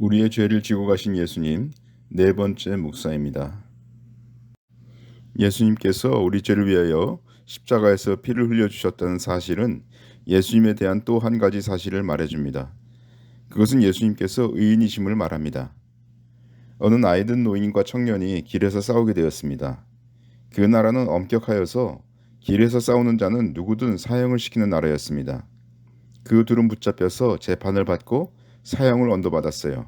우리의 죄를 지고 가신 예수님 네 번째 묵사입니다. 예수님께서 우리 죄를 위하여 십자가에서 피를 흘려 주셨다는 사실은 예수님에 대한 또 한 가지 사실을 말해 줍니다. 그것은 예수님께서 의인이심을 말합니다. 어느 나이든 노인과 청년이 길에서 싸우게 되었습니다. 그 나라는 엄격하여서 길에서 싸우는 자는 누구든 사형을 시키는 나라였습니다. 그 둘은 붙잡혀서 재판을 받고 사형을 언도받았어요.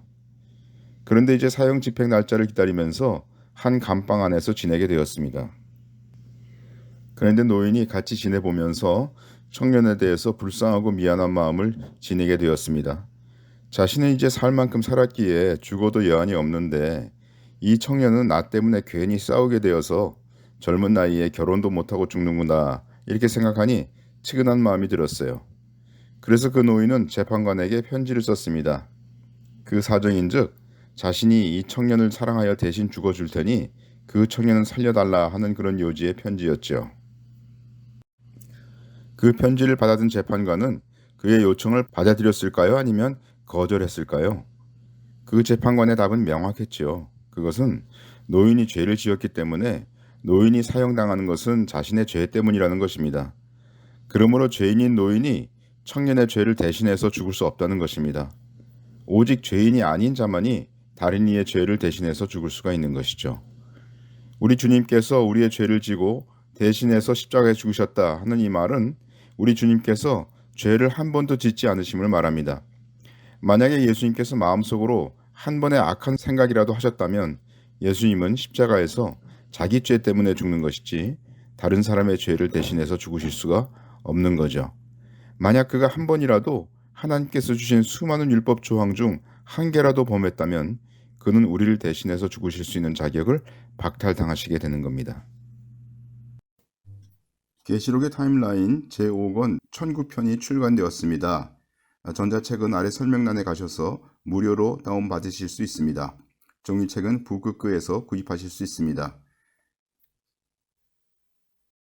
그런데 이제 사형 집행 날짜를 기다리면서 한 감방 안에서 지내게 되었습니다. 그런데 노인이 같이 지내보면서 청년에 대해서 불쌍하고 미안한 마음을 지니게 되었습니다. 자신은 이제 살 만큼 살았기에 죽어도 여한이 없는데 이 청년은 나 때문에 괜히 싸우게 되어서 젊은 나이에 결혼도 못하고 죽는구나 이렇게 생각하니 측은한 마음이 들었어요. 그래서 그 노인은 재판관에게 편지를 썼습니다. 그 사정인즉 자신이 이 청년을 사랑하여 대신 죽어줄 테니 그 청년을 살려달라 하는 그런 요지의 편지였죠. 그 편지를 받아든 재판관은 그의 요청을 받아들였을까요? 아니면 거절했을까요? 그 재판관의 답은 명확했지요. 그것은 노인이 죄를 지었기 때문에 노인이 사형당하는 것은 자신의 죄 때문이라는 것입니다. 그러므로 죄인인 노인이 청년의 죄를 대신해서 죽을 수 없다는 것입니다. 오직 죄인이 아닌 자만이 다른 이의 죄를 대신해서 죽을 수가 있는 것이죠. 우리 주님께서 우리의 죄를 지고 대신해서 십자가에 죽으셨다 하는 이 말은 우리 주님께서 죄를 한 번도 짓지 않으심을 말합니다. 만약에 예수님께서 마음속으로 한 번의 악한 생각이라도 하셨다면 예수님은 십자가에서 자기 죄 때문에 죽는 것이지 다른 사람의 죄를 대신해서 죽으실 수가 없는 거죠. 만약 그가 한 번이라도 하나님께서 주신 수많은 율법 조항 중 한 개라도 범했다면 그는 우리를 대신해서 죽으실 수 있는 자격을 박탈당하시게 되는 겁니다. 계시록의 타임라인 제5권 1009편이 출간되었습니다. 전자책은 아래 설명란에 가셔서 무료로 다운받으실 수 있습니다. 종이책은 북극교에서 구입하실 수 있습니다.